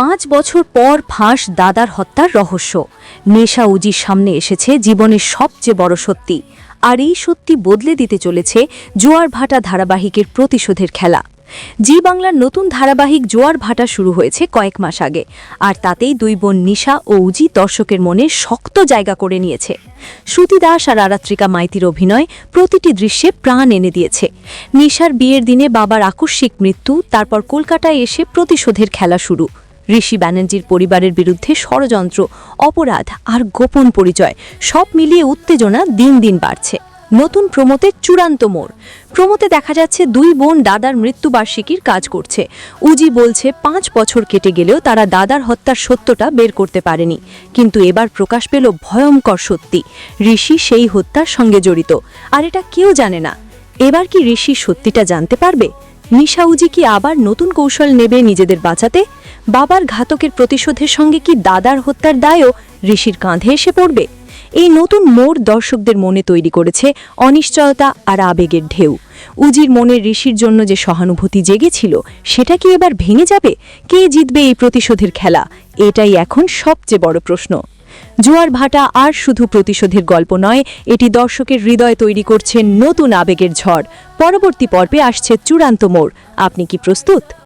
পাঁচ বছর পর ফাঁস দাদার হত্যার রহস্য। নেশা উজির সামনে এসেছে জীবনের সবচেয়ে বড় সত্যি। আর এই সত্যি বদলে দিতে চলেছে জোয়ার ভাটা ধারাবাহিকের প্রতিশোধের খেলা। জি বাংলার নতুন ধারাবাহিক জোয়ার ভাটা শুরু হয়েছে কয়েক মাস আগে, আর তাতেই দুই বোন নিশা ও উজি দর্শকের মনে শক্ত জায়গা করে নিয়েছে। শ্রুতি দাস আর আরাত্রিকা মাইতির অভিনয় প্রতিটি দৃশ্যে প্রাণ এনে দিয়েছে। নিশার বিয়ের দিনে বাবার আকস্মিক মৃত্যু, তারপর কলকাতায় এসে প্রতিশোধের খেলা শুরু। ঋষি ব্যানার্জির পরিবারের বিরুদ্ধে ষড়যন্ত্র, অপরাধ আর গোপন পরিচয়, সব মিলিয়ে উত্তেজনা দিন দিন বাড়ছে। নতুন প্রমোতে চূড়ান্ত মোড়। প্রমোতে দেখা যাচ্ছে দুই বোন দাদার মৃত্যুবার্ষিকীর কাজ করছে। উজি বলছে, পাঁচ বছর কেটে গেলেও তারা দাদার হত্যার সত্যটা বের করতে পারেনি। কিন্তু এবার প্রকাশ পেল ভয়ঙ্কর সত্যি। ঋষি সেই হত্যার সঙ্গে জড়িত। আর এটা কেউ জানে না। এবার কি ঋষি সত্যিটা জানতে পারবে? নিশা উজি কি আবার নতুন কৌশল নেবে নিজেদের বাঁচাতে? বাবার ঘাতকের প্রতিশোধের সঙ্গে কি দাদার হত্যার দায়ও ঋষির কাঁধে এসে পড়বে? এই নতুন মোড় দর্শকদের মনে তৈরি করেছে অনিশ্চয়তা আর আবেগের ঢেউ। উজির মনে ঋষির জন্য যে সহানুভূতি জেগেছিল, সেটা কি এবার ভেঙে যাবে? কে জিতবে এই প্রতিশোধের খেলা? এটাই এখন সবচেয়ে বড় প্রশ্ন। জোয়ার ভাটা আর শুধু প্রতিশোধের গল্প নয়, এটি দর্শকের হৃদয় তৈরি করছে নতুন আবেগের ঝড়। পরবর্তী পর্বে আসছে চূড়ান্ত মোড়। আপনি কি প্রস্তুত?